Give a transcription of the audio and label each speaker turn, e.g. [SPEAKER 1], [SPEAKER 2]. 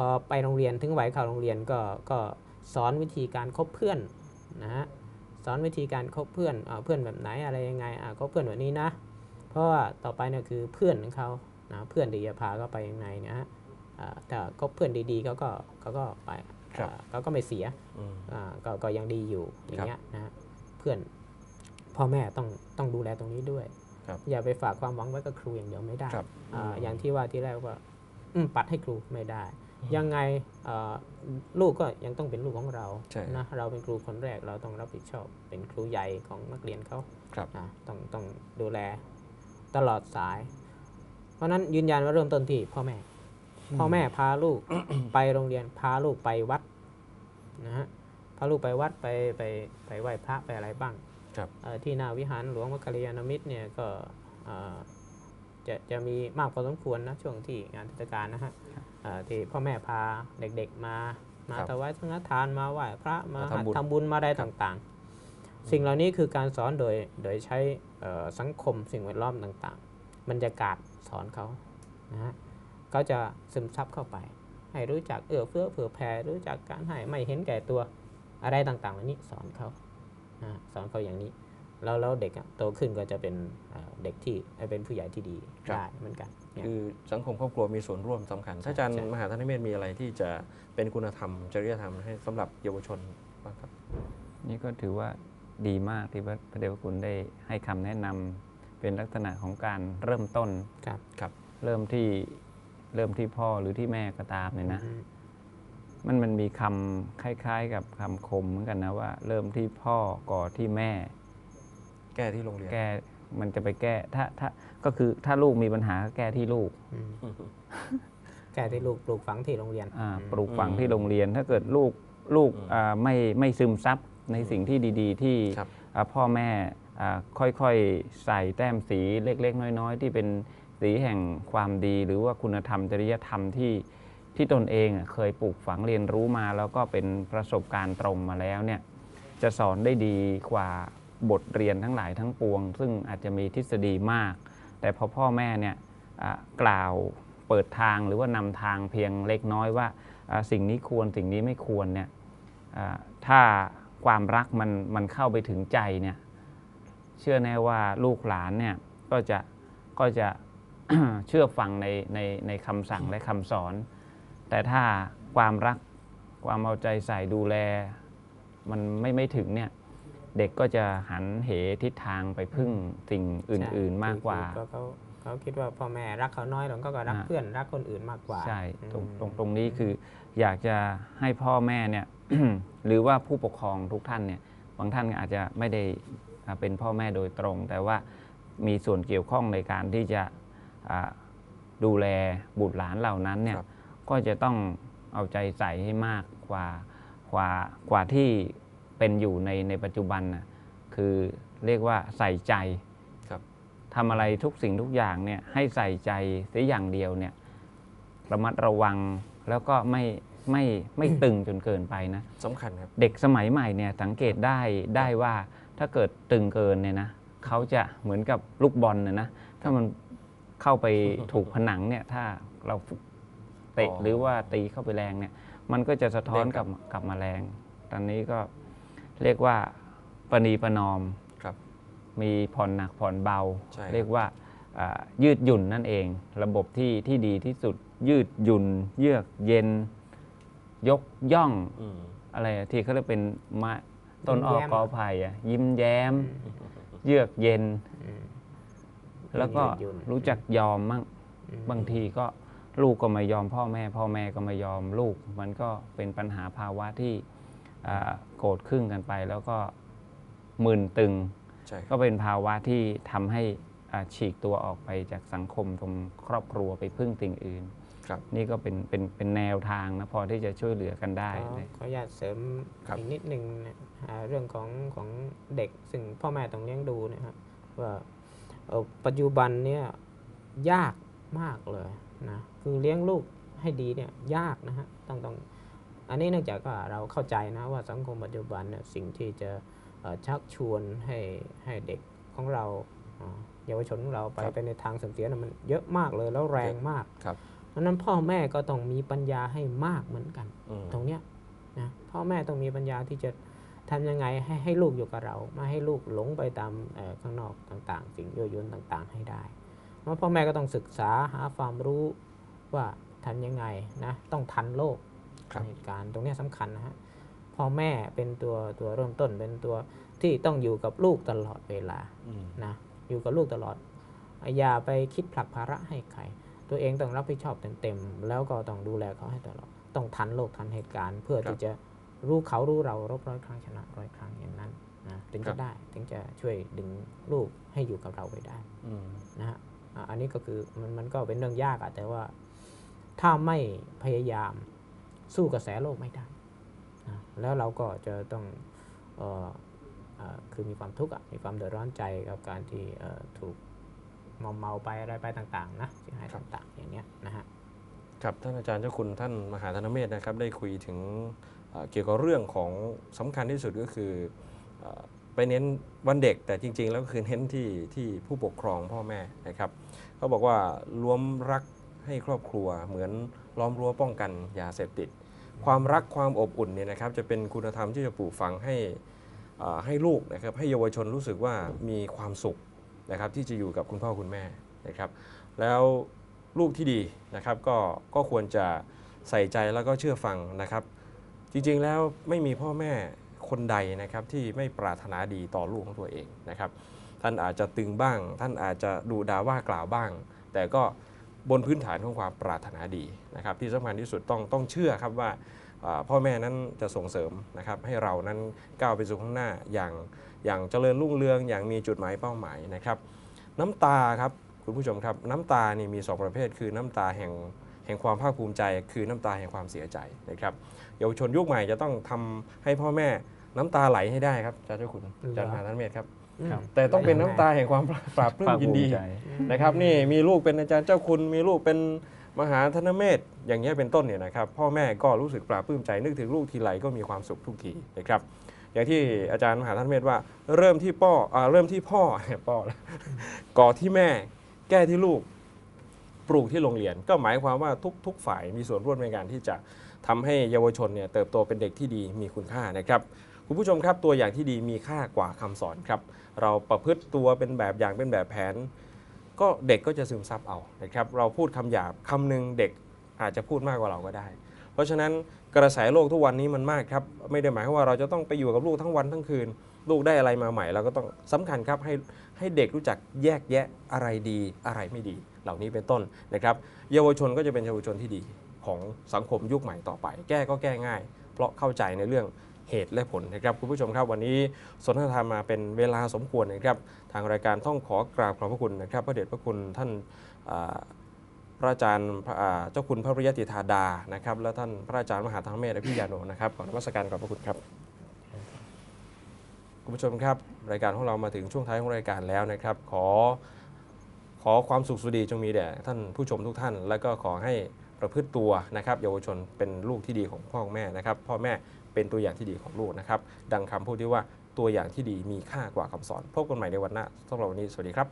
[SPEAKER 1] พอไปโรงเรียนถึงวัยเข้าโรงเรียนก็ก็สอนวิธีการคบเพื่อนนะฮะสอนวิธีการคบเพื่อนอาเพื่อนแบบไหนอะไรยังไงอ่าคบเพื่อนแบบนี้นะ เพราะว่าต่อไปเนี่ยคือเพื่อนของเขานะเพื่อนที่จะพาเขาไปยังไงนะฮะอ่าถ้าคบเพื่อนดีๆเขาก็เขาก็ไป
[SPEAKER 2] ครับ
[SPEAKER 1] อ่าเขาก็ไม่เสีย
[SPEAKER 2] อืม
[SPEAKER 1] อ่าก็ก็ยังดีอยู่อย่าง
[SPEAKER 2] ครับ
[SPEAKER 1] เงี้ยนะฮะเพื่อนพ่อแม่ต้องต้องดูแลตรงนี้ด้วย
[SPEAKER 2] ครับ
[SPEAKER 1] อย่าไปฝากความหวังไว้กับครูอย่างเดียวไม่ได้
[SPEAKER 2] ครับ
[SPEAKER 1] อ่า
[SPEAKER 2] อืม
[SPEAKER 1] อย่างที่ว่าที่แรกว่าอืมปัดให้ครูไม่ได้ ยังไงอ่าลูกก็ยังต้องเป็นลูกของเรา
[SPEAKER 2] ใช่
[SPEAKER 1] นะเราเป็นครูคนแรกเราต้องรับผิดชอบ เป็นครูใหญ่ของนักเรียนเขา
[SPEAKER 2] ครับ
[SPEAKER 1] อ่าต้องต้องดูแลตลอดสาย เพราะฉะนั้นยืนยันว่าเริ่มต้นที่พ่อแม่ พ่อแม่พาลูกไปโรงเรียนพาลูกไปวัดนะฮะพาลูกไปวัดไปไปไปไหว้พระไปอะไรบ้าง
[SPEAKER 2] ครับ
[SPEAKER 1] เอ่อที่หนาวิหารหลวงวัดกัลยาณมิตรเนี่ยก็เอ่อ จะจะมีมากพอสมควรนะช่วงที่งานเทศกาลนะฮะเอ่อที่พ่อแม่พาเด็กๆมามา
[SPEAKER 2] ครับ
[SPEAKER 1] ถวายสังฆทานมาไหว้พระมา
[SPEAKER 2] มาทำบุญ
[SPEAKER 1] ทำบุญมาได้
[SPEAKER 2] ครับ
[SPEAKER 1] ต่างๆ สิ่งเหล่านี้คือการสอนโดยโดยใช้เอ่อสังคมสิ่งแวดล้อมต่างๆ บรรยากาศสอนเขานะฮะเขาจะซึมซับเข้าไป ให้รู้จักเอื้อเฟื้อเผื่อแผ่รู้จักการให้ไม่เห็นแก่ตัวอะไรต่างๆเหล่านี้สอนเขานะสอนเขาอย่างนี้ แล้วแล้วเด็กอะโตขึ้นก็จะเป็นเอ่อเด็กที่เอ่อเป็นผู้ใหญ่ที่ดี
[SPEAKER 2] ครับ
[SPEAKER 1] ได้เหมือนกันเนี่ย
[SPEAKER 2] คือสังคมครอบครัวมีส่วนร่วมสำคัญถ้าอาจารย์
[SPEAKER 1] ใช่
[SPEAKER 2] มหาธนเมธมีอะไรที่จะเป็นคุณธรรมจริยธรรมให้สำหรับเยาวชนบ้างครับ
[SPEAKER 3] นี่ก็ถือว่าดีมากที่พระพระเดชพระคุณได้ให้คำแนะนำเป็นลักษณะของการเริ่มต้น
[SPEAKER 1] ครับ
[SPEAKER 2] ครับ
[SPEAKER 3] เริ่มที่เริ่มที่พ่อหรือที่แม่ก็ตามเนี่ยนะ
[SPEAKER 1] อืม
[SPEAKER 3] มันมันมีคำคล้าย ๆ กับคำคมเหมือนกันนะว่า เริ่มที่พ่อก่อที่แม่
[SPEAKER 2] แก้ที่โรงเรียน
[SPEAKER 3] แก้มันจะไปแก้ถ้าถ้าก็คือถ้าลูกมีปัญหาก็แก้ที่ลูก
[SPEAKER 1] อืมแก่ที่ลูกปลูกฝังที่โรงเรียน
[SPEAKER 3] อ่า
[SPEAKER 1] อืม
[SPEAKER 3] ปลูกฝังที่โรงเรียน ถ้าเกิดลูกลูก
[SPEAKER 2] อืม
[SPEAKER 3] อ่าไม่ไม่ซึมซับในสิ่งที่ดีๆ ที่
[SPEAKER 2] ครับ
[SPEAKER 3] อ่าพ่อแม่อ่าค่อยๆใส่แต้มสีเล็กๆ น้อย ๆ ที่เป็นสีแห่งความดี หรือว่าคุณธรรมจริยธรรมที่ที่ตนเองอะเคยปลูกฝังเรียนรู้มา แล้วก็เป็นประสบการณ์ตรงมาแล้วเนี่ยจะสอนได้ดีกว่า บทเรียนทั้งหลายทั้งปวง ซึ่งอาจจะมีทฤษฎีมาก แต่พอพ่อแม่เนี่ยกล่าวเปิดทางหรือว่านำทางเพียงเล็กน้อยว่าสิ่งนี้ควรสิ่งนี้ไม่ควรเนี่ยถ้าความรักมันมันเข้าไปถึงใจเนี่ยเชื่อแน่ว่าลูกหลานเนี่ยก็จะก็จะเชื่อฟังในในในคำสั่งและคำสอน แต่ถ้าความรักความเอาใจใส่ดูแล มันไม่ไม่ถึงเนี่ย เด็กก็จะหันเหทิศทางไปพึ่งสิ่งอื่น ๆมากกว่า
[SPEAKER 1] คือเขาเขาคิดว่าพ่อแม่รักเขาน้อยลงเขาก็รัก
[SPEAKER 3] อ่า
[SPEAKER 1] เพื่อนรักคนอื่นมากกว่า
[SPEAKER 3] ใช่ตรง
[SPEAKER 1] อืม
[SPEAKER 3] ตรงตรงนี้คืออยากจะให้พ่อแม่เนี่ย หรือว่าผู้ปกครองทุกท่านเนี่ยบางท่านอาจจะไม่ได้อ่าเป็นพ่อแม่โดยตรง แต่ว่ามีส่วนเกี่ยวข้องในการที่จะอ่าดูแลบุตรหลานเหล่านั้นเนี่ย
[SPEAKER 2] ครับ
[SPEAKER 3] ก็จะต้องเอาใจใส่ให้มากกว่ากว่ากว่าที่ เป็นอยู่ในในปัจจุบันนะคือเรียกว่าใส่ใจ
[SPEAKER 2] ครับ
[SPEAKER 3] ทำอะไรทุกสิ่งทุกอย่างเนี่ยให้ใส่ใจเสียอย่างเดียวเนี่ยระมัดระวังแล้วก็ไม่ไม่ไม่ตึงจนเกินไปนะ
[SPEAKER 2] สำคัญครับ
[SPEAKER 3] เด็กสมัยใหม่เนี่ยสังเกตได้ได้ว่าถ้าเกิดตึงเกินเนี่ยนะเขาจะเหมือนกับลูกบอลเนี่ยนะถ้ามันเข้าไปถูกผนังเนี่ยถ้าเราเตะ
[SPEAKER 2] อ๋อ
[SPEAKER 3] หรือว่าตีเข้าไปแรงเนี่ย มันก็จะสะท้อน
[SPEAKER 2] เด้งก
[SPEAKER 3] ก
[SPEAKER 2] ลั
[SPEAKER 3] ลั
[SPEAKER 2] บ
[SPEAKER 3] บกลับมาแรง ตอนนี้ก็ เรียกว่าประนีประนอม
[SPEAKER 2] ครับ
[SPEAKER 3] มีผ่อนหนักผ่อนเบา
[SPEAKER 2] ใช่ครับ
[SPEAKER 3] เรียกว่าอ่ายืดหยุ่นนั่นเอง ระบบที่ที่ดีที่สุดยืดหยุ่น เยือกเย็น ยกย่อง
[SPEAKER 2] อืม
[SPEAKER 3] อะไรอะที่เขาเรียกเป็นมะต้นออก
[SPEAKER 1] ยิ้มแย้ม
[SPEAKER 3] กอไผ่อะยิ้มแย้ม เยือกเย็น
[SPEAKER 1] อืม
[SPEAKER 3] แล้วก็
[SPEAKER 1] ยืดหยุ่น
[SPEAKER 3] รู้จักยอมมั่ง
[SPEAKER 1] อืม
[SPEAKER 3] บางทีก็ลูกก็ไม่ยอมพ่อแม่ พ่อแม่ก็ไม่ยอมลูก มันก็เป็นปัญหาภาวะที่อ่า โกรธครึ่งกันไป แล้วก็มึนตึง
[SPEAKER 2] ใช่ค
[SPEAKER 3] ก็
[SPEAKER 2] รับ
[SPEAKER 3] เป็นภาวะที่ทำให้อ่าฉีกตัวออกไปจากสังคมตรงครอบครัวไปพึ่งสิ่งอื่น
[SPEAKER 2] ครับ
[SPEAKER 3] นี่ก็เป็นเป็นเป็นแนวทางนะพอที่จะช่วยเหลือกันได้
[SPEAKER 1] ขอ
[SPEAKER 3] เลย
[SPEAKER 1] ขออนุญาตเสริม
[SPEAKER 2] ครับ
[SPEAKER 1] อีกนิดหนึ่งนะอ่าเรื่องของของเด็กซึ่งพ่อแม่ต้องเลี้ยงดูเนะครับว่าเอ่อปัจจุบันเนี่ยยากมากเลยนะคือเลี้ยงลูกให้ดีเนี่ยยากนะฮะต้องต้อง อันนี้เนื่องจากว่าเราเข้าใจนะว่าสังคมปัจจุบันเนี่ยสิ่งที่จะเอ่อชักชวนให้ให้เด็กของเราอ่าเยาวชนของเราไป
[SPEAKER 2] ครับ
[SPEAKER 1] ไปในทางเสื่อมเสียนะมันเยอะมากเลยแล้วแรงมาก
[SPEAKER 2] ครับ
[SPEAKER 1] เพราะฉะนั้นพ่อแม่ก็ต้องมีปัญญาให้มากเหมือนกัน
[SPEAKER 2] อืม
[SPEAKER 1] ตรงเนี้ยนะพ่อแม่ต้องมีปัญญาที่จะทำยังไงให้ให้ลูกอยู่กับเรา ไม่ให้ลูกหลงไปตามเอ่อข้างนอกต่าง ๆ สิ่งยั่วยวนต่าง ๆ ให้ได้เพราะพ่อแม่ก็ต้องศึกษาหาความรู้ว่าทำยังไงนะต้องทันโลก
[SPEAKER 2] ครับ
[SPEAKER 1] เหตุการณ์ตรงเนี้ยสำคัญนะฮะพ่อแม่เป็นตัวตัวเริ่มต้นเป็นตัวที่ต้องอยู่กับลูกตลอดเวลา
[SPEAKER 2] อืม
[SPEAKER 1] นะอยู่กับลูกตลอดอย่าไปคิดผลักภาระให้ใครตัวเองต้องรับผิดชอบเต็มๆแล้วก็ต้องดูแลเขาให้ตลอดต้องทันโลกทันเหตุการณ์ เพื่อที่จะรู้เขารู้เรารบร้อยครั้งชนะร้อยครั้งอย่างนั้นนะถึงจะได้ถึงจะช่วยดึงลูกให้อยู่กับเราไว้ได้
[SPEAKER 2] อืม
[SPEAKER 1] นะฮะอะอันนี้ก็คือมันมันก็เป็นเรื่องยากอะแต่ว่าถ้าไม่พยายาม สู้กระแสโลกไม่ได้นะแล้วเราก็จะต้องออคือมีความทุกข์มีความเดือดร้อนใจกับการที่ถูกมอมเมาไปอะไรไปต่างๆนะเสียหายต่างๆอย่างเนี้ยนะฮะ
[SPEAKER 2] ครับท่านอาจารย์เจ้าคุณท่านมหาธนเมธนะครับได้คุยถึงเกี่ยวกับเรื่องของสำคัญที่สุดก็คืออไปเน้นวันเด็กแต่จริง ๆ แล้วก็คือเน้นที่ที่ผู้ปกครองพ่อแม่นะครับเขาบอกว่ารวมรัก ให้ครอบครัวเหมือนล้อมรั้วป้องกันยาเสพติด ความรักความอบอุ่นเนี่ยนะครับจะเป็นคุณธรรมที่จะปลูกฝังให้ให้ลูกนะครับให้เยาวชนรู้สึกว่ามีความสุขนะครับที่จะอยู่กับคุณพ่อคุณแม่นะครับแล้วลูกที่ดีนะครับก็ก็ควรจะใส่ใจแล้วก็เชื่อฟังนะครับ จริงๆแล้วไม่มีพ่อแม่คนใดนะครับที่ไม่ปรารถนาดีต่อลูกของตัวเองนะครับ ท่านอาจจะตึงบ้าง ท่านอาจจะดูด่าว่ากล่าวบ้าง แต่ก็ บนพื้นฐานของความปรารถนาดีนะครับที่สำคัญที่สุดต้องต้องเชื่อครับว่าพ่อแม่นั้นจะส่งเสริมนะครับให้เรานั้นก้าวไปสู่ข้างหน้าอย่างอย่างเจริญรุ่งเรือง อย่างมีจุดหมายเป้าหมายนะครับ น้ำตาครับคุณผู้ชมครับน้ำตานี่มีสองประเภท คือน้ำตาแห่งแห่งความภาคภูมิใจ คือน้ำตาแห่งความเสียใจนะครับเยาวชนยุคใหม่จะต้องทำให้พ่อแม่ น้ำตาไหลให้ได้ครับอาจารย์เจ้าคุณอาจารย์มหาท่านเมธครับ
[SPEAKER 3] ครับ
[SPEAKER 2] แต่ต้องเป็นน้ำตาแห่งความปราบปลื้ม
[SPEAKER 3] ภาค
[SPEAKER 2] ยิน
[SPEAKER 3] ภู
[SPEAKER 2] ดี
[SPEAKER 3] มิใจ
[SPEAKER 2] นะครับนี่มีลูกเป็นอาจารย์เจ้าคุณ มีลูกเป็นมหาธนเมธอย่างเงี้ยเป็นต้นเนี่ยนะครับพ่อแม่ก็รู้สึกปลาบปลื้มใจนึกถึงลูกทีไรก็มีความสุขทุกทีนะครับอย่างที่อาจารย์มหาธนเมธว่า เริ่มที่พ่ออ่าเริ่มที่พ่อพ่อแล้วก่อที่แม่แก้ที่ลูกปลูกที่โรงเรียน ก็หมายความว่าทุกทุกฝ่ายมีส่วนร่วมในการที่จะทำให้เยาวชนเนี่ยเติบโตเป็นเด็กที่ดีมีคุณค่านะครับ คุณผู้ชมครับตัวอย่างที่ดีมีค่ากว่าคำสอนครับ เราประพฤติตัวเป็นแบบอย่างเป็นแบบแผน ก็เด็กก็จะซึมซับเอานะครับ เราพูดคำหยาบคำหนึ่งเด็กอาจจะพูดมากกว่าเราก็ได้ เพราะฉะนั้นกระแสโลกทุกวันนี้มันมากครับ ไม่ได้หมายความว่าเราจะต้องไปอยู่กับลูกทั้งวันทั้งคืน ลูกได้อะไรมาใหม่เราก็ต้องสำคัญครับให้ให้เด็กรู้จักแยกแยะอะไรดีอะไรไม่ดี เหล่านี้เป็นต้นนะครับ เยาวชนก็จะเป็นเยาวชนที่ดีของสังคมยุคใหม่ต่อไป แก้ก็แก้ง่าย เพราะเข้าใจในเรื่อง เหตุและผลนะครับคุณผู้ชมครับวันนี้สนทนาธรรมมาเป็นเวลาสมควรนะครับ ทางรายการต้องขอกราบขอบพระคุณนะครับ พระเดชพระคุณท่านพระอาจารย์เจ้าคุณพระปริยติธาดานะครับ และท่านพระอาจารย์มหาธรรมเมธและพี่ยาโนนะครับขอนมัสการขอบพระคุณครับคุณผู้ชมครับ รายการของเรามาถึงช่วงท้ายของรายการแล้วนะครับ ขอขอความสุขสุดีจงมีแด่ท่านผู้ชมทุกท่าน และก็ขอให้ประพฤติตัวนะครับ เยาวชนเป็นลูกที่ดีของพ่อแม่นะครับ พ่อแม่ เป็นตัวอย่างที่ดีของลูกนะครับ ดังคำพูดที่ว่าตัวอย่างที่ดีมีค่ากว่าคำสอน พบกันใหม่ในวันหน้าสำหรับวันนี้ สวัสดีครับ